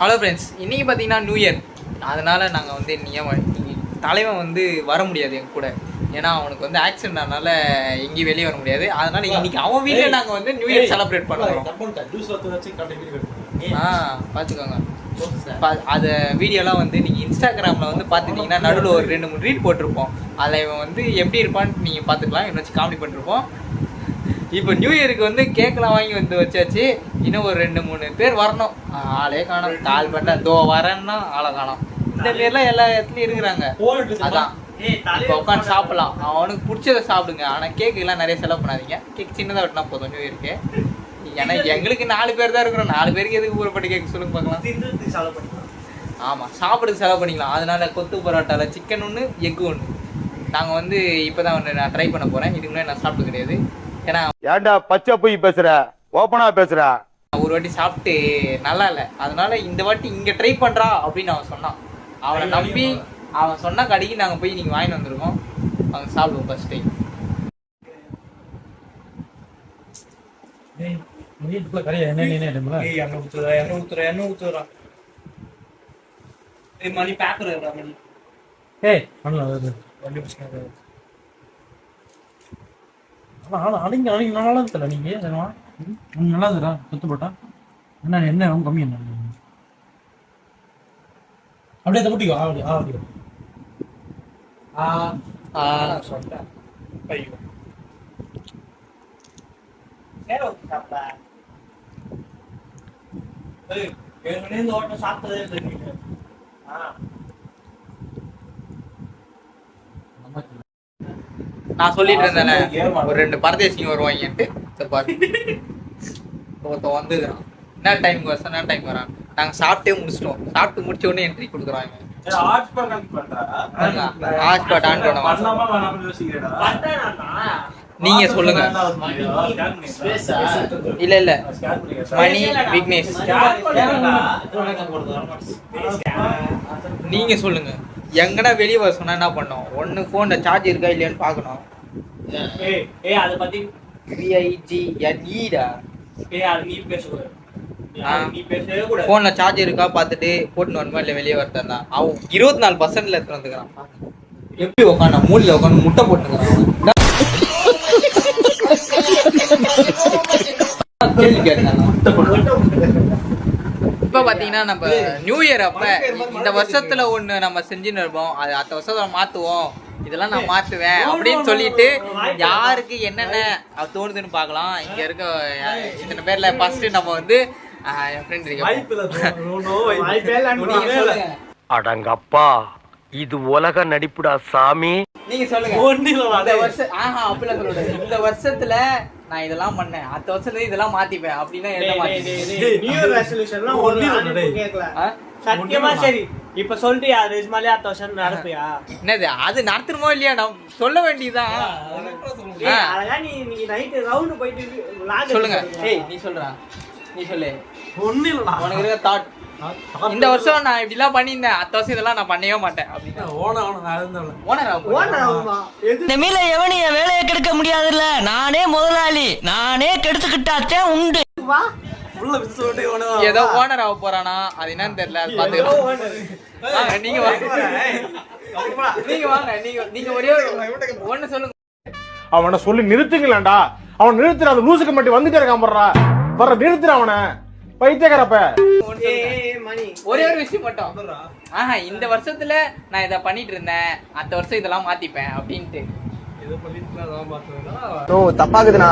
Hello friends இன்னைக்கு பார்த்தீங்கன்னா new year அதனால நாங்கள் வந்து இன்னைக்கு தலைவன் வந்து வர முடியாது எங்க கூட. ஏன்னா அவனுக்கு வந்து ஆக்சிடென்ட் ஆனால எங்கேயும் வெளியே வர முடியாது. அதனால இன்னைக்கு அவன் வீட்டில் நாங்கள் வந்து நியூ இயர் செலிப்ரேட் பண்ணுறோம். ஆ பார்த்துக்கோங்க. அது வீடியோலாம் வந்து நீங்கள் இன்ஸ்டாகிராமில் வந்து பார்த்துட்டீங்கன்னா நடுவில் ஒரு ரெண்டு மூணு ரீட் போட்டிருப்போம். அதில் இவன் வந்து எப்படி இருப்பான்னு நீங்கள் பார்த்துக்கலாம். இவனை வச்சு காமெடி பண்ணிருப்போம். இப்போ நியூ இயருக்கு வந்து கேக்கெலாம் வாங்கி வந்து வச்சாச்சு. இன்னும் ஒரு ரெண்டு மூணு பேர் வரணும். ஆளே காணோம். கால் பண்ண தோ வரேன்னா ஆளை காணோம். இந்த பேர்லாம் எல்லா இடத்துலையும் இருக்கிறாங்க. அதான். இப்போ உட்காந்து சாப்பிடலாம். அவனுக்கு பிடிச்சத சாப்பிடுங்க. ஆனால் கேக்குலாம் நிறைய செலவு பண்ணாதீங்க. கேக் சின்னதாக வெட்டினா போதும் நியூ இயருக்கு ஏன்னா எங்களுக்கு நாலு பேர் தான் இருக்கிறோம். நாலு பேருக்கு எதுக்கு ஊறப்பட்ட கேக் சொல்லுங்க பார்க்கலாம். ஆமாம் சாப்பிடுறதுக்கு செலவு பண்ணிக்கலாம். அதனால கொத்து பரோட்டாவில் சிக்கன் ஒன்று எக்கு ஒன்று நாங்கள் வந்து இப்போ தான் ஒன்று நான் ட்ரை பண்ண போகிறேன் இதுக்கு முன்னாடி நான் சாப்பிட்டு கிடையாது. ஏன்னா ஏன்டா பச்சை போய் பேசுற? ஓப்பனா பேசுற? ஒரு வாட்டி சாப்பிட்டு நல்லா இல்லை. அதனால இந்த வாட்டி இங்கே ட்ரை பண்ணுறா அப்படின்னு அவன் சொன்னான். அவனை நம்பி அவன் சொன்ன கடைக்கு நாங்கள் போய் நீங்கள் வாங்கிட்டு வந்திருக்கோம் அவங்க சாப்பிடுவோம் ஃபர்ஸ்ட் டைம் மணி மணி. ஏய் பண்ணலாம் அது அடங்கி நல்லா தெரியல நீங்க என்னவா நல்லா இருக்குடா சுத்து போட்டா. என்ன என்ன ரொம்ப கம்மி என்ன? அப்படியே இதை முட்டிக்கோ ஆவடி ஆவடி ஆ சொல்லிட்டேன் ஐயோ. நான் சொல்லிட்டு இருந்தேனே ஒரு ரெண்டு பரதேசிங்க வருவாங்கன்ட்டு. சரி பாரு. ஒருத்தன் வந்துக்கிறான். என்ன டைமுக்கு வர என்ன டைம் வரான் நாங்க சாப்பிட்டே முடிச்சிட்டோம். சாப்பிட்டு முடிச்ச உடனே என்ட்ரி கொடுக்குறாங்க. ஹாட்ஸ்பாட் ஆன் பண்ணுவாங்க நீங்க சொல்லுங்க. இல்ல இல்ல. மணி விக்னேஷ். நீங்க சொல்லுங்க. எங்கனா வெளியே வர சொன்னா என்ன பண்ணோம்? ஒன்னு போன்ல சார்ஜ் இருக்கா இல்லையான்னு பார்க்கணும் விஐஜிஎன்இடா போன்ல சார்ஜ் இருக்கா பார்த்துட்டு போட்டுன்னு வரணுமா இல்லை வெளியே வரதா அவன் இருபத்தி நாலு பர்சன்ட்ல எடுத்து வந்துக்கிறான். எப்படி உட்காந்து மூலையில உட்காந்து முட்டை போட்டுக்கிறான் இப்ப பாத்தீங்கன்னா நம்ம நியூ இயர் அப்ப இந்த வருஷத்துல ஒண்ணு நம்ம செஞ்சுன்னு இருப்போம். அது அடுத்த வருஷத்துல மாத்துவோம். இதெல்லாம் நான் மாத்துவேன் அப்படின்னு சொல்லிட்டு யாருக்கு என்னென்ன அது தோணுதுன்னு பார்க்கலாம். இங்க இருக்க இத்தனை பேர்ல ஃபர்ஸ்ட் நம்ம வந்து என் ஃப்ரெண்ட் அடங்கப்பா இது உலக நடிப்புடா சாமி. நீங்க சொல்லுங்க. ஆஹா அப்படிலாம் இந்த வருஷத்துல நான் இதெல்லாம் பண்ணேன். அடுத்த வருஷத்துல இதெல்லாம் மாத்திப்பேன் அப்படின்னா எதை மாத்தி சத்தியமா சரி. இப்ப சொல்றியா ரெஜ்மாலே அடுத்த வருஷம் நடப்பியா என்னது அது நடத்தணுமோ இல்லையா நான் சொல்ல வேண்டியதுதான் ஆ. அதெல்லாம் நீ நீ நைட் ரவுண்ட் போயிட்டு. சொல்லுங்க. ஏய் நீ சொல்றா. நீ சொல்லு. ஒண்ணு இல்லடா. உனக்கு இருக்க தாட் இந்த வருஷம் நான் இப்படிலாம் பண்ணியிருந்தேன். அடுத்த வருஷம் இதெல்லாம் நான் பண்ணவே மாட்டேன். இந்த மீல எவனையும் என் வேலையை கெடுக்க முடியாதுல்ல? நானே முதலாளி. நானே கெடுத்துக்கிட்டாத்தே உண்டு. ஏதோ ஓனர் ஆக போறானா? அது என்னன்னு தெரியல. வாங்க, நீங்க வாங்க. நீங்க வாங்க நீங்க நீங்க ஒரே ஒரு ஒண்ணு சொல்லுங்க. அவனை சொல்லி நிறுத்துங்களேன்டா. அவன் நிறுத்துற அந்த லூசுக்கு மட்டும் வந்துட்டே இருக்கான் போடுறா. வர நிறுத்துற அவனை. பைத்தியக்காரப்ப. ஒரே ஒரு விஷயம் மட்டும். ஆஹா இந்த வருஷத்துல நான் இதை பண்ணிட்டு இருந்தேன். அடுத்த வருஷம் இதெல்லாம் மாத்திப்பேன் அப்படின்ட்டு. பார்த்தேன்னா தப்பாக்குதுண்ணா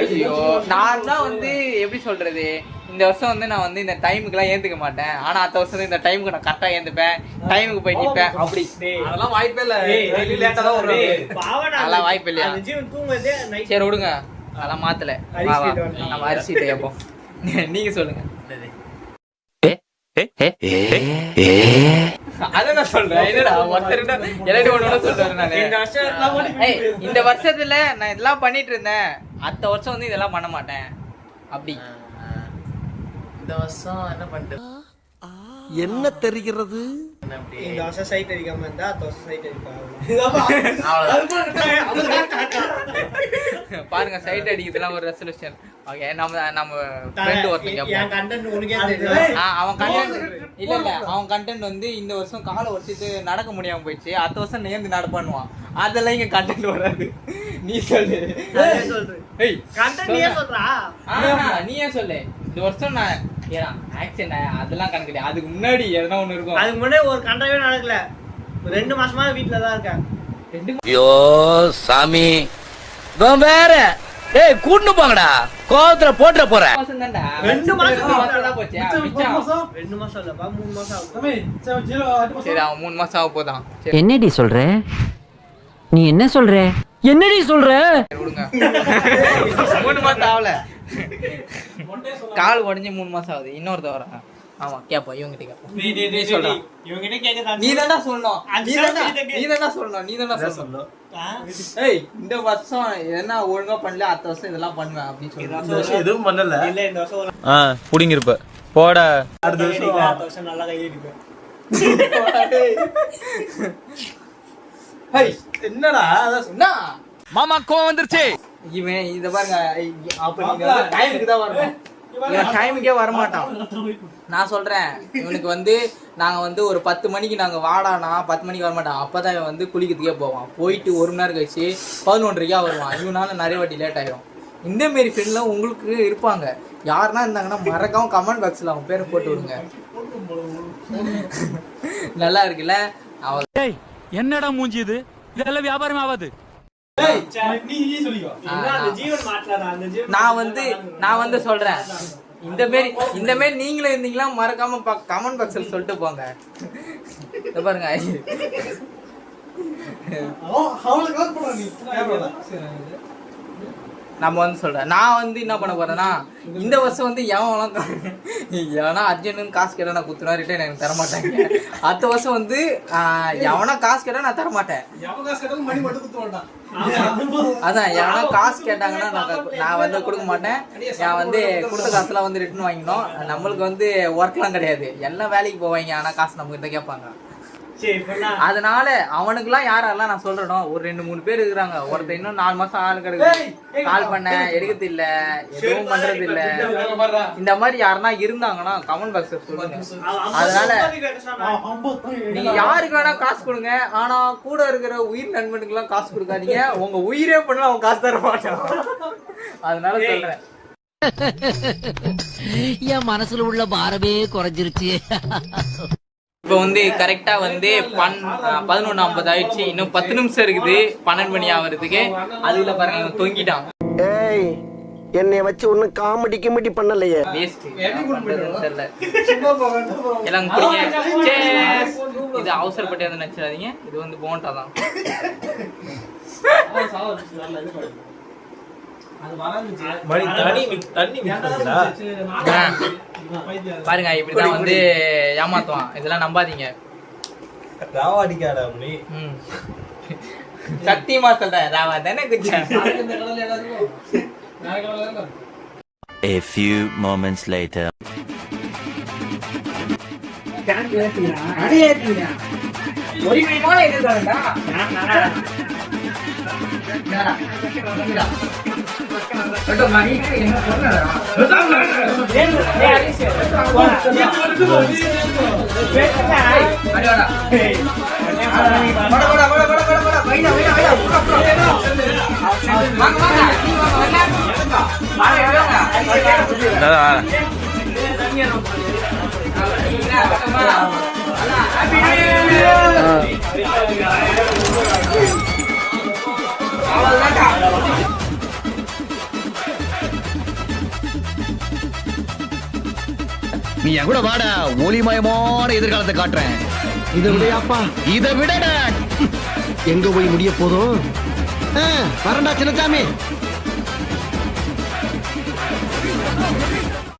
ஐயோ. நான் தான் வந்து எப்படி சொல்றது? இந்த வருஷம் வந்து நான் வந்து இந்த டைமுக்குலாம் ஏந்துக்க மாட்டேன். ஆனா அடுத்த வருஷம் இந்த டைமுக்கு நான் கரெக்டா ஏந்துப்பேன். டைமுக்கு போய் நிப்பேன். அப்படி. அதெல்லாம் வாய்ப்பே இல்ல. லேட்டா தான் அதெல்லாம் வாய்ப்பு இல்லையா? சரி விடுங்க. அதெல்லாம் மாத்தல. நம்ம அரிசி கேட்போம் நீங்க சொல்லுங்க. அதான் நான் சொல்றேன். என்னடா ஒருத்தர் எல்லாரும் ஒண்ணு நானு. இந்த வருஷத்துல நான் இதெல்லாம் பண்ணிட்டு இருந்தேன். அடுத்த வருஷம் வந்து இதெல்லாம் பண்ண மாட்டேன். அப்படி. இந்த வருஷம் என்ன பண்ணிட்டு என்ன தெரிகிறது? இந்த வருஷம் சைட் அடிக்காம இருந்தா அடுத்த வருஷம் சைட் அடிப்பாங்க பாருங்க சைட் அடிக்கிறதுலாம் ஒரு ரெசல்யூஷன் ஓகே நம்ம நம்ம ஃப்ரெண்ட் ஆ, அவன் கண்டென்ட் இல்ல இல்ல அவன் கண்டென்ட் வந்து இந்த வருஷம் காலை உடச்சிட்டு நடக்க முடியாம போயிடுச்சு. அடுத்த வருஷம் நேர்ந்து நடப்பானுவான் அதெல்லாம் இங்க கண்டென்ட் வராது. நீ சொல்லு. ஏய் கண்டென்ட் நீயே சொல்றா. நீயே சொல்லு? இந்த வருஷம் நான் ஏன்னா ஆக்சிடென்ட் அதெல்லாம் கணக்கு கிடையாது அதுக்கு முன்னாடி எதனா ஒண்ணு இருக்கும். அதுக்கு முன்னாடி ஒரு கண்டவே நடக்கல. ரெண்டு மாசமா வீட்ல தான் இருக்கேன். ரெண்டு ஐயோ சாமி. வேற. ஏய் கூட்டு போங்கடா. கோவத்துல மாசம் தான்டா. ரெண்டு மாசம் தான் போச்சு. ரெண்டு மாசம் இல்லப்பா மூணு மாசம் சரி, அவன் மூணு மாசம் ஆக போதான். என்னடி சொல்ற? நீ என்ன சொல்ற? என்னடி சொல்ற? மூணு மாசம் ஆகல. கால் உடஞ்சி மூணு மாசம் ஆகுது. இன்னொருத்த வரான். ஆமா கேப்பா இவங்கிட்ட கேப்பா நீ நீ நீ சொல்றா. இவங்கிட்ட கேக்குதா நீ தான்டா சொல்லணும். நீ தான்டா நீ தான்டா சொல்லணும். நீ தான்டா சொல்லணும்? ஏய் இந்த வருஷம் என்ன ஒழுங்கா பண்ணல? அடுத்த வருஷம் இதெல்லாம் பண்ணுவேன் அப்படின்னு சொல்லி. எதுவும் பண்ணல. இல்ல இந்த வருஷம் ஆ புடிங்கிருப்ப. போட. அடுத்த வருஷம் அடுத்த வருஷம் நல்லா கை அடிப்பேன் என்னடா அதான் என்ன மாமா கோவம் வந்துருச்சு இவன் இத பாருங்க அப்ப நீங்க டைமுக்கு தான் வரணும் இவன் டைமுக்கே வரமாட்டான் நான் சொல்றேன் இவனுக்கு வந்து நாங்க வந்து ஒரு பத்து மணிக்கு நாங்க வாடானா பத்து மணிக்கு வரமாட்டான் அப்பதான் இவன் வந்து குளிக்கிறதுக்கே போவான் போயிட்டு ஒரு மணி நேரம் கழிச்சு பதினொன்றரைக்கா வருவான் இவனால நிறைய வாட்டி லேட் ஆயிரும் இந்த மாரி ஃப்ரெண்ட்லாம் உங்களுக்கு இருப்பாங்க யாருன்னா இருந்தாங்கன்னா மறக்காம கமெண்ட் பாக்ஸ்ல அவன் பேரை போட்டு விடுங்க நல்லா இருக்குல்ல அவன் என்னடா மூஞ்சி இது இதெல்லாம் வியாபாரம் ஆகாது. நான் வந்து நான் வந்து சொல்றேன். இந்த மாரி இந்த மாரி நீங்களும் இருந்தீங்களா மறக்காம கமெண்ட் பாக்ஸ்ல சொல்லிட்டு போங்க. இத பாருங்க. அவன் அவனுக்கு கால் பண்ணா நீ கேமரா நம்ம வந்து சொல்றேன். நான் வந்து என்ன பண்ண போறேன்னா இந்த வருஷம் வந்து எவன் எவனா அர்ஜென்ட்னு காசு கேட்டா நான் குத்துனா ரிட்டர்ன் எனக்கு தர மாட்டாங்க. அடுத்த வருஷம் வந்து எவனா காசு கேட்டா நான் தர மாட்டேன். எவன் காசு கேட்டாலும் மணி மட்டும் குத்த மாட்டான் அதான் எவனா காசு கேட்டாங்கன்னா நான் வந்து கொடுக்க மாட்டேன். நான் வந்து கொடுத்த காசுலாம் வந்து ரிட்டர்ன் வாங்கிக்கணும். நம்மளுக்கு வந்து ஒர்க்லாம் கிடையாது. எல்லாம் வேலைக்கு போவாங்க ஆனா காசு நம்ம கிட்ட கேட்பாங்க. அதனால அவனுக்குலாம் யாரெல்லாம் நான் சொல்றேனோ ஒரு ரெண்டு மூணு பேர் இருக்கிறாங்க. ஒருத்தன் இன்னும் நாலு மாசம் ஆள் கிடக்கு. கால் பண்ண எடுக்கிறது இல்ல எதுவும் பண்றது இல்ல இந்த மாதிரி யாருன்னா இருந்தாங்கன்னா கமெண்ட் பாக்ஸ்ல சொல்லுங்க. அதனால. நீங்க யாருக்கு வேணா காசு கொடுங்க. ஆனா கூட இருக்கிற உயிர் நண்பனுக்கு எல்லாம் காசு கொடுக்காதீங்க. உங்க உயிரே பண்ணா அவன் காசு தர மாட்டான். அதனால சொல்றேன். என் மனசுல உள்ள பாரமே குறைஞ்சிருச்சு. இப்போ வந்து கரெக்டா வந்து பன் பதினொன்று ஐம்பது ஆயிடுச்சு. இன்னும் பத்து நிமிஷம் இருக்குது. பன்னெண்டு மணி ஆகிறதுக்கு. அதுல பாருங்க தொங்கிட்டான். ஏய் என்னை வச்சு ஒன்னும் காமெடி கிமெடி பண்ணலையே. எல்லாம் குடிங்க. இது அவசரப்பட்டு எதுவும் நினைச்சிடாதீங்க இது வந்து போண்டா தான். பாருங்க இப்படிதான் வந்து ஏமாத்துவான். இதெல்லாம் நம்பாதீங்க. ராவா அடிக்காடா மணி ம். சத்தியமா சொல்றேன் ராவா தானே குச்சேன். A few moments later. Happy New Year! நீ என் கூட வாடா ஒளிமயமான எதிர்காலத்தை காட்டுறேன். இதை விடையாப்பா. இதை விடடா. எங்க போய் முடிய போதும்? ஆ, வரேன்டா சின்னசாமி